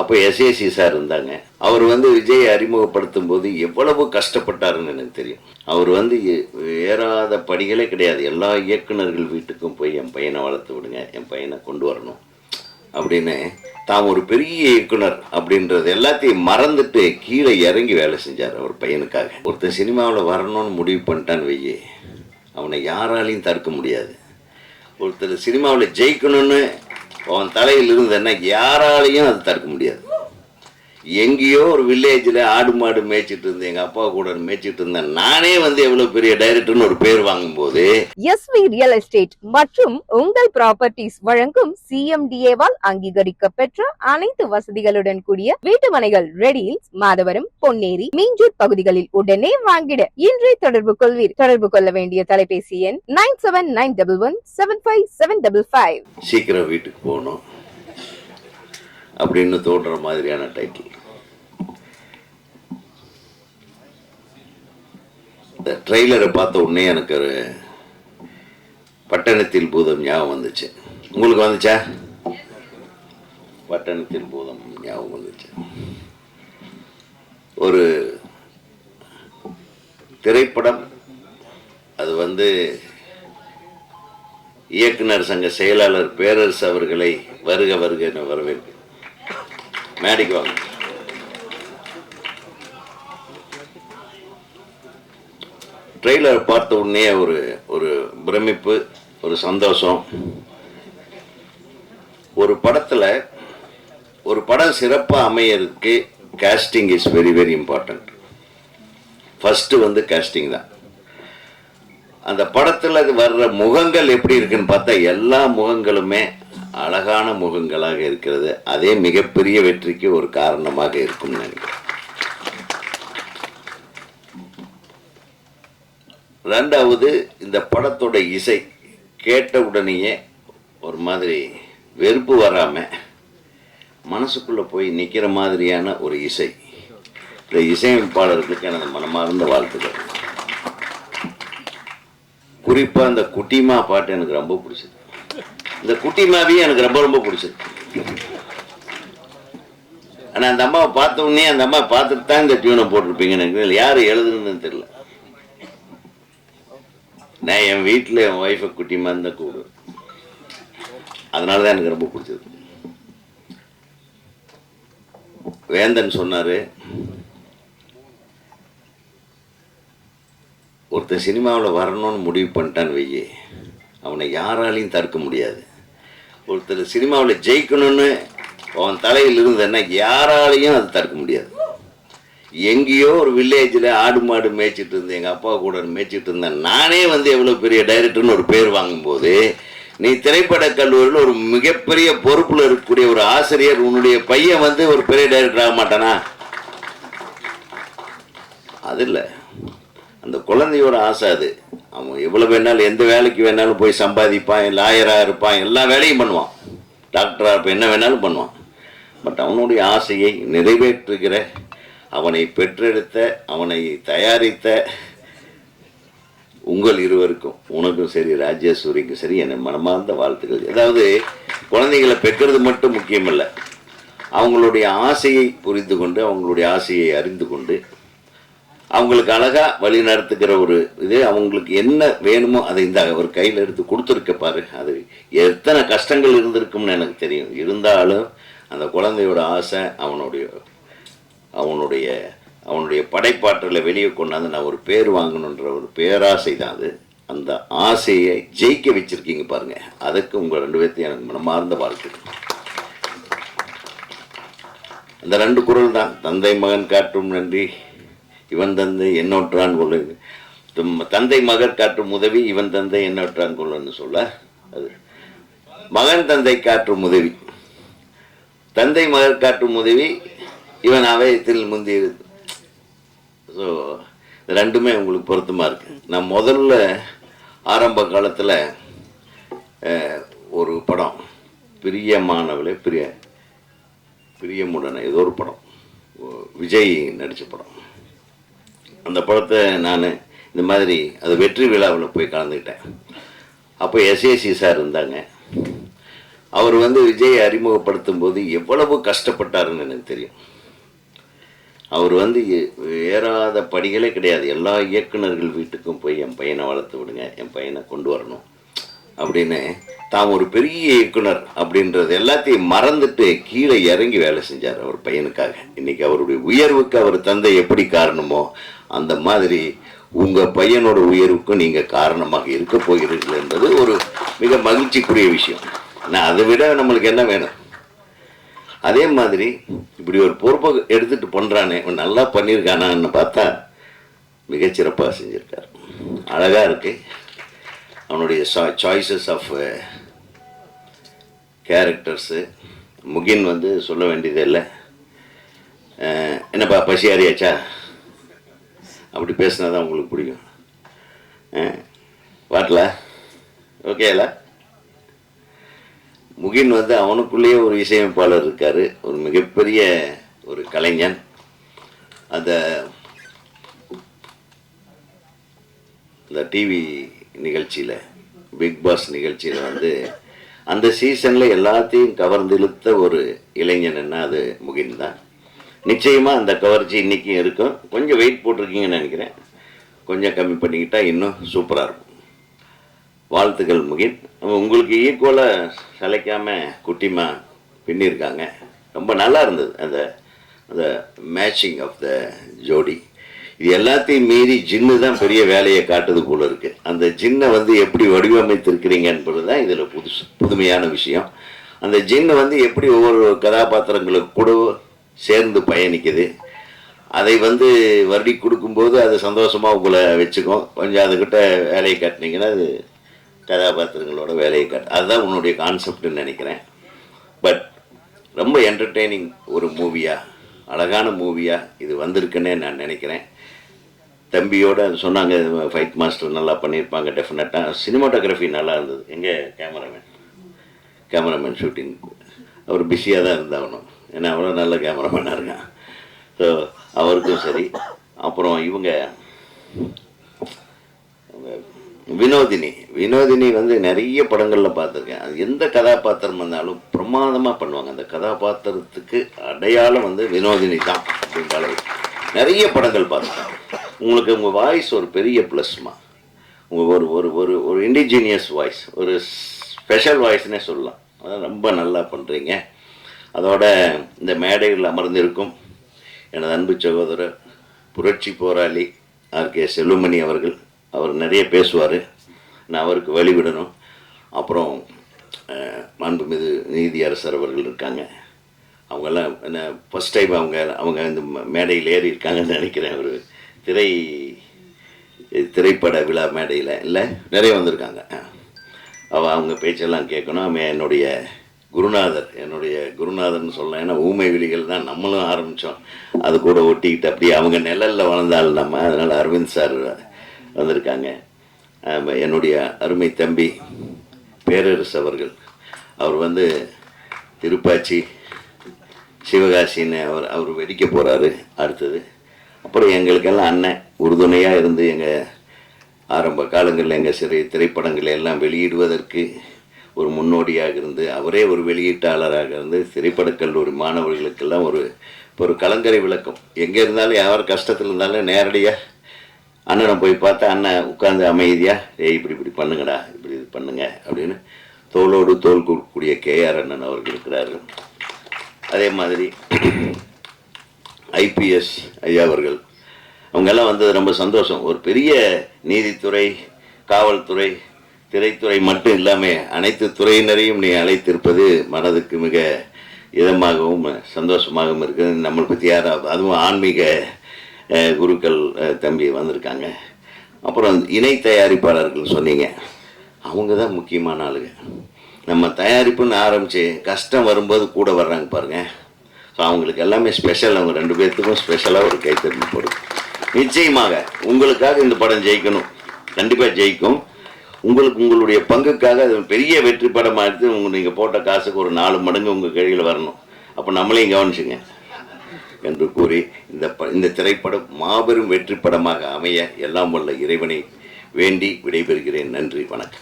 அப்போ SAC sir இருந்தாங்க. அவர் வந்து விஜயை அறிமுகப்படுத்தும் போது எவ்வளவு கஷ்டப்பட்டாருன்னு எனக்கு தெரியும். அவர் வந்து ஏறாத படிகளே கிடையாது. எல்லா இயக்குனர்கள் வீட்டுக்கும் போய் என் பையனை வளர்த்து விடுங்க என் பையனை கொண்டு வரணும் அப்படின்னு தாம் ஒரு பெரிய இயக்குனர் அப்படின்றது எல்லாத்தையும் மறந்துட்டு கீழே இறங்கி வேலை செஞ்சார் அவர் பையனுக்காக. ஒருத்தன் சினிமாவில் வரணும்னு முடிவு பண்ணிட்டான்னு வெய்யே அவனை யாராலையும் தடுக்க முடியாது. ஒருத்தர் சினிமாவில் ஜெயிக்கணும்னு அவன் தலையில் இருந்ததுன்னா யாராலையும் அது தடுக்க முடியாது. எங்கேயோ ஒரு வில்லேஜில் ஆடு மாடு மேய்ச்சிட்டு இருந்தேன் எங்கள் அப்பா கூட மேய்ச்சிட்டு இருந்தேன் நானே வந்து எவ்வளோ பெரிய டைரக்டர்னு ஒரு பேர் வாங்கும்போது எஸ்வி ரியல் எஸ்டேட் மற்றும் உங்கள் ப்ராப்பர்ட்டிஸ் வழங்கும் சிஎம்டிஏவால் அங்கீகரிக்க பெற்ற அனைத்து வசதிகளுடன் கூடிய வீட்டுமனைகள் ரெடியில்ஸ் மாதவரம் பொன்னேரி மீஞ்சூர் பகுதிகளில் உடனே வாங்கிட. இன்றே தொடர்பு கொள்வீர். தொடர்பு கொள்ள வேண்டிய தொலைபேசி எண் nine seven nine double one seven five seven double five சீக்கிரம் வீட்டுக்கு போகணும். அப்படின்னு தோன்ற மாதிரியான டைட்டில் இந்த ட்ரெய்லரை பார்த்த உடனே எனக்கு ஒரு பட்டணத்தில் பூதம் ஞாபகம் வந்துச்சு. உங்களுக்கு வந்துச்சா? பட்டணத்தில் பூதம் ஞாபகம் வந்துச்சு. ஒரு திரைப்படம். அது வந்து இயக்குனர் சங்க செயலாளர் பேரரசு அவர்களை வருக வருக என வரவேற்பு மேடைக்கு வாங்க. ட்ரெய்லர் பார்த்த உடனே ஒரு ஒரு பிரமிப்பு ஒரு சந்தோஷம். ஒரு படத்தில் ஒரு படம் சிறப்பாக அமையறதுக்கு casting is very very important first வந்து காஸ்டிங் தான். அந்த படத்தில் வர்ற முகங்கள் எப்படி இருக்குன்னு பார்த்தா எல்லா முகங்களுமே அழகான முகங்களாக இருக்கிறது. அதே மிகப்பெரிய வெற்றிக்கு ஒரு காரணமாக இருக்கும்னு நினைக்கிறேன். ரெண்டாவது இந்த படத்தோட இசை கேட்ட உடனேயே ஒரு மாதிரி வெறுப்பு வராம மனசுக்குள்ள போய் நிற்கிற மாதிரியான ஒரு இசை. இந்த இசையமைப்பாளர்களுக்கு எனது மனமார்ந்த வாழ்த்துக்கள். குறிப்பா இந்த குட்டிமா பாட்டு எனக்கு ரொம்ப பிடிச்சது. இந்த குட்டிமாவையும் எனக்கு ரொம்ப ரொம்ப பிடிச்சது. ஆனால் அந்த அம்மாவை பார்த்த உடனே அந்த அம்மா பார்த்துட்டு தான் இந்த டியூனை போட்டிருப்பீங்க எனக்கு யார் எழுதுனதுன்னு தெரியல. நான் என் வீட்டில் என் ஒய்ஃபை குட்டிமா தான் கூப்பிடுவேன். அதனால தான் எனக்கு ரொம்ப பிடிச்சது. வேந்தன் சொன்னார் ஒருத்தர் சினிமாவில் வரணும்னு முடிவு பண்ணிட்டான்னு வையே. அவனை யாராலையும் தடுக்க முடியாது. ஒருத்தர் சினிமாவில் ஜெயிக்கணும்னு அவன் தலையில் இருந்ததுன்னா யாராலையும் அது தடுக்க முடியாது. எங்கேயோ ஒரு வில்லேஜில் ஆடு மாடு மேய்ச்சிட்டு இருந்தேன் எங்கள் அப்பா கூட மேய்ச்சிட்டு இருந்தேன் நானே வந்து எவ்வளோ பெரிய டைரக்டர்னு ஒரு பேர் வாங்கும்போது நீ திரைப்பட கல்லூரியில் ஒரு மிகப்பெரிய பொறுப்பில் இருக்கக்கூடிய ஒரு ஆசிரியர் உன்னுடைய பையன் வந்து ஒரு பெரிய டைரக்டர் ஆக மாட்டானா? அது இல்லை. அந்த குழந்தையோட ஆசை அது. அவன் எவ்வளோ வேணாலும் எந்த வேலைக்கு வேணாலும் போய் சம்பாதிப்பான் லாயராக இருப்பான் எல்லா வேலையும் பண்ணுவான். டாக்டராக இருப்பான் என்ன வேணாலும் பண்ணுவான். பட் அவனுடைய ஆசையை நிறைவேற்றுகிற அவனை பெற்றெடுத்த அவனை தயாரித்த உங்கள் இருவருக்கும் உனக்கும் சரி ராஜேஸ்வரிக்கும் சரி என் மனமார்ந்த வாழ்த்துக்கள். அதாவது குழந்தைகளை பெற்றது மட்டும் முக்கியமல்ல. அவங்களுடைய ஆசையை புரிந்து கொண்டு அவங்களுடைய ஆசையை அறிந்து கொண்டு அவங்களுக்கு அழகா வழி நடத்துகிற ஒரு இது அவங்களுக்கு என்ன வேணுமோ அதை இந்த அவர் கையில் எடுத்து கொடுத்துருக்க பாரு. அது எத்தனை கஷ்டங்கள் இருந்திருக்கும்னு எனக்கு தெரியும். இருந்தாலும் அந்த குழந்தையோட ஆசை அவனுடைய அவனுடைய அவனுடைய படைப்பாற்றலை வெளியே கொண்டாந்து நான் ஒரு பேர் வாங்கணுன்ற ஒரு பேராசை தான் அது. அந்த ஆசையை ஜெயிக்க வச்சிருக்கீங்க பாருங்க. அதுக்கு உங்கள் ரெண்டு பேர்த்தையும் எனக்கு மனமார்ந்த வாழ்க்கை அந்த ரெண்டு குரல் தான். தந்தை மகன் காட்டும் நன்றி. இவன் தந்தை என்னொற்றான் கொள்ளு. தந்தை மகர் காற்றும் உதவி இவன் தந்தை என்னொற்றான் கொள்ளுன்னு சொல்ல. அது. மகன் தந்தை காற்றும் உதவி. தந்தை மகர் காற்றும் உதவி இவன் அவயத்தில் முந்தி ஸோ ரெண்டுமே உங்களுக்கு பொருத்தமாக இருக்கு. நான் முதல்ல ஆரம்ப காலத்தில் ஒரு படம். பிரியமானவளே பிரிய பிரியமுடனே ஏதோ ஒரு படம். விஜய் நடித்த படம். அந்த படத்தை நான் இந்த மாதிரி அது வெற்றி விழாவில் போய் கலந்துக்கிட்டேன். அப்போ எஸ்ஏசி சார் இருந்தாங்க. அவர் வந்து விஜயை அறிமுகப்படுத்தும் போது எவ்வளவு கஷ்டப்பட்டாருன்னு எனக்கு தெரியும். அவர் வந்து ஏறாத படிகளே கிடையாது. எல்லா இயக்குனர்கள் வீட்டுக்கும் போய் என் பையனை வளர்த்து விடுங்க என் பையனை கொண்டு வரணும். அப்படின்னு தாம் ஒரு பெரிய இயக்குனர் அப்படின்றது எல்லாத்தையும் மறந்துட்டு கீழே இறங்கி வேலை செஞ்சார் அவர் பையனுக்காக. இன்னைக்கு அவருடைய உயர்வுக்கு அவர் தந்தை எப்படி காரணமோ அந்த மாதிரி உங்க பையனோட உயர்வுக்கும் நீங்க காரணமாக இருக்க போகிறீர்கள் என்பது ஒரு மிக மகிழ்ச்சிக்குரிய விஷயம். நான் அதை விட நம்மளுக்கு என்ன வேணும்? அதே மாதிரி இப்படி ஒரு பொறுப்பை எடுத்துட்டு பண்றானே இவன் நல்லா பண்ணியிருக்கானான்னு பார்த்தா மிகச்சிறப்பாக செஞ்சிருக்காரு. அழகா இருக்கு. அவனுடைய சாய்ஸஸ் ஆஃப் கேரக்டர்ஸு முகின் வந்து சொல்ல வேண்டியதே இல்லை. என்னப்பா பசி அறியாச்சா அப்படி பேசினா தான் உங்களுக்கு பிடிக்கும் வாட்டல? ஓகேல முகின் வந்து அவனுக்குள்ளேயே ஒரு இசையமைப்பாளர் இருக்கார். ஒரு மிகப்பெரிய ஒரு கலைஞன். அந்த இந்த டிவி நிகழ்ச்சியில் பிக் பாஸ் நிகழ்ச்சியில் வந்து அந்த சீசனில் எல்லாத்தையும் கவர்ந்திழுத்த ஒரு இளைஞன்னா அது முகின் தான். நிச்சயமாக அந்த கவர்ச்சி இன்றைக்கும் இருக்கும். கொஞ்சம் வெயிட் போட்டிருக்கீங்கன்னு நினைக்கிறேன். கொஞ்சம் கம்மி பண்ணிக்கிட்டால் இன்னும் சூப்பராக இருக்கும். வாழ்த்துக்கள் முகின். உங்களுக்கு ஈக்குவலாக சிலைக்காமல் குட்டிமா பின்னிருக்காங்க. ரொம்ப நல்லா இருந்தது அந்த அந்த மேட்சிங் ஆஃப் த ஜோடி. இது எல்லாத்தையும் மீறி ஜின்னு தான் பெரிய வேலையை காட்டுது போல இருக்கு. அந்த ஜின்னை வந்து எப்படி வடிவமைத்திருக்கிறீங்க என்பது தான் இதில் புதுசு புதுமையான விஷயம். அந்த ஜின்னு வந்து எப்படி ஒவ்வொரு கதாபாத்திரங்களுக்கு கூட சேர்ந்து பயணிக்குது. அதை வந்து வருடி கொடுக்கும்போது அது சந்தோஷமாக உங்களை வச்சுக்கும். கொஞ்சம் அதுக்கிட்ட வேலையை காட்டினீங்கன்னா அது கதாபாத்திரங்களோட வேலையை காட்டு. அதுதான் உன்னுடைய கான்செப்ட்னு நினைக்கிறேன். பட் ரொம்ப என்டர்டெய்னிங் ஒரு மூவியாக அழகான மூவியாக இது வந்திருக்குன்னே நான் நினைக்கிறேன். தம்பியோட சொன்னாங்க ஃபைட் மாஸ்டர் நல்லா பண்ணியிருப்பாங்க டெஃபினட்டாக சினிமாட்டோகிராஃபி நல்லா இருந்தது. எங்கே கேமராமேன் கேமராமேன் ஷூட்டிங் அவர் பிஸியாக தான் இருந்தாகணும் ஏன்னா அவ்வளோ நல்ல கேமராமேனாக இருக்கான். ஸோ அவருக்கும் சரி. அப்புறம் இவங்க வினோதினி. வினோதினி வந்து நிறைய படங்களில் பார்த்துருக்கேன். அது எந்த கதாபாத்திரம் வந்தாலும் பிரமாதமாக பண்ணுவாங்க. அந்த கதாபாத்திரத்துக்கு அடையாளம் வந்து வினோதினி தான் அப்படின்ற அளவுக்கு. நிறைய படங்கள் பார்த்துருக்கேன். உங்களுக்கு உங்கள் வாய்ஸ் ஒரு பெரிய ப்ளஸ்மா உங்கள் ஒரு ஒரு ஒரு ஒரு இண்டிஜினியஸ் வாய்ஸ் ஒரு ஸ்பெஷல் வாய்ஸ்னே சொல்லலாம். அதான் ரொம்ப நல்லா பண்ணுறீங்க அதோட இந்த மேடையில் அமர்ந்திருக்கும் எனது அன்பு சகோதரர் புரட்சி போராளி ஆர். கே. செல்வமணி அவர்கள் அவர் நிறைய பேசுவார். நான் அவருக்கு வழிவிடணும். அப்புறம் அஹ், மாண்புமிகு நீதியரசர் அவர்கள் இருக்காங்க. அவங்கெல்லாம் என்ன ஃபஸ்ட் டைம் அவங்க அவங்க இந்த ம- மேடையில் ஏறி இருக்காங்கன்னு நினைக்கிறேன் அவர். திரை திரைப்பட விழா மேடையில் இல்லை நிறைய வந்திருக்காங்க. அவள் அவங்க பேச்செல்லாம் கேட்கணும். அவன் என்னுடைய குருநாதர். என்னுடைய குருநாதர்னு சொல்லலாம். ஏன்னா ஊமை விழிகள் தான் நம்மளும் ஆரம்பித்தோம் அது கூட ஒட்டிக்கிட்டு அப்படியே அவங்க நிழலில் வளர்ந்தால் நம்ம. அதனால் அரவிந்த் சார் வந்திருக்காங்க. என்னுடைய அருமை தம்பி பேரரசு அவர்கள். அவர் வந்து திருப்பாச்சி சிவகாசின்னு அவர் அவர் வெடிக்க போகிறாரு அடுத்தது அப்புறம் எங்களுக்கெல்லாம் அண்ணன் உறுதுணையாக இருந்து எங்கள் ஆரம்ப காலங்களில் எங்கள் சிறை திரைப்படங்களை எல்லாம் வெளியிடுவதற்கு ஒரு முன்னோடியாக இருந்து அவரே ஒரு வெளியீட்டாளராக இருந்து திரைப்படக் கல்லூரி மாணவர்களுக்கெல்லாம் ஒரு ஒரு கலங்கரை விளக்கம். எங்கே இருந்தாலும் யார் கஷ்டத்தில் இருந்தாலும் நேரடியாக அண்ணனை போய் பார்த்தா அண்ணன் உட்காந்து அமைதியாக ஏய் இப்படி இப்படி பண்ணுங்கடா இப்படி இது பண்ணுங்க அப்படின்னு தோளோடு தோல் கொடுக்கக்கூடிய கேஆர் அண்ணன் அவர்கள் இருக்கிறார்கள். அதே மாதிரி ஐபிஎஸ் ஐயா அவர்கள். அவங்கெல்லாம் வந்தது ரொம்ப சந்தோஷம். ஒரு பெரிய நீதித்துறை காவல்துறை திரைத்துறை மட்டும் இல்லாமல் அனைத்து துறையினரையும் நீ அழைத்திருப்பது மனதுக்கு மிக இதமாகவும் சந்தோஷமாகவும் இருக்குது. நம்மளை பற்றி யாராவது அதுவும் ஆன்மீக குருக்கள் தம்பி வந்திருக்காங்க. அப்புறம் இணை தயாரிப்பாளர்கள் சொன்னீங்க. அவங்க தான் முக்கியமான ஆளுங்க. நம்ம தயாரிப்புன்னு ஆரம்பித்து கஷ்டம் வரும்போது கூட வர்றாங்க பாருங்கள் ஸோ அவங்களுக்கு எல்லாமே ஸ்பெஷல் அவங்க ரெண்டு பேர்த்துக்கும் ஸ்பெஷலாக ஒரு கைத்தறி போடும் நிச்சயமாக உங்களுக்காக இந்த படம் ஜெயிக்கணும். கண்டிப்பாக ஜெயிக்கும். உங்களுக்கு உங்களுடைய பங்குக்காக அது பெரிய வெற்றி படமாக எடுத்து உங்க நீங்கள் போட்ட காசுக்கு ஒரு நாலு மடங்கு உங்கள் கையில் வரணும். அப்போ நம்மளையும் கவனிச்சுங்க. என்று கூறி இந்த ப இந்த திரைப்படம் மாபெரும் வெற்றி படமாக அமைய எல்லாம் உள்ள இறைவனை வேண்டி விடைபெறுகிறேன். நன்றி வணக்கம்.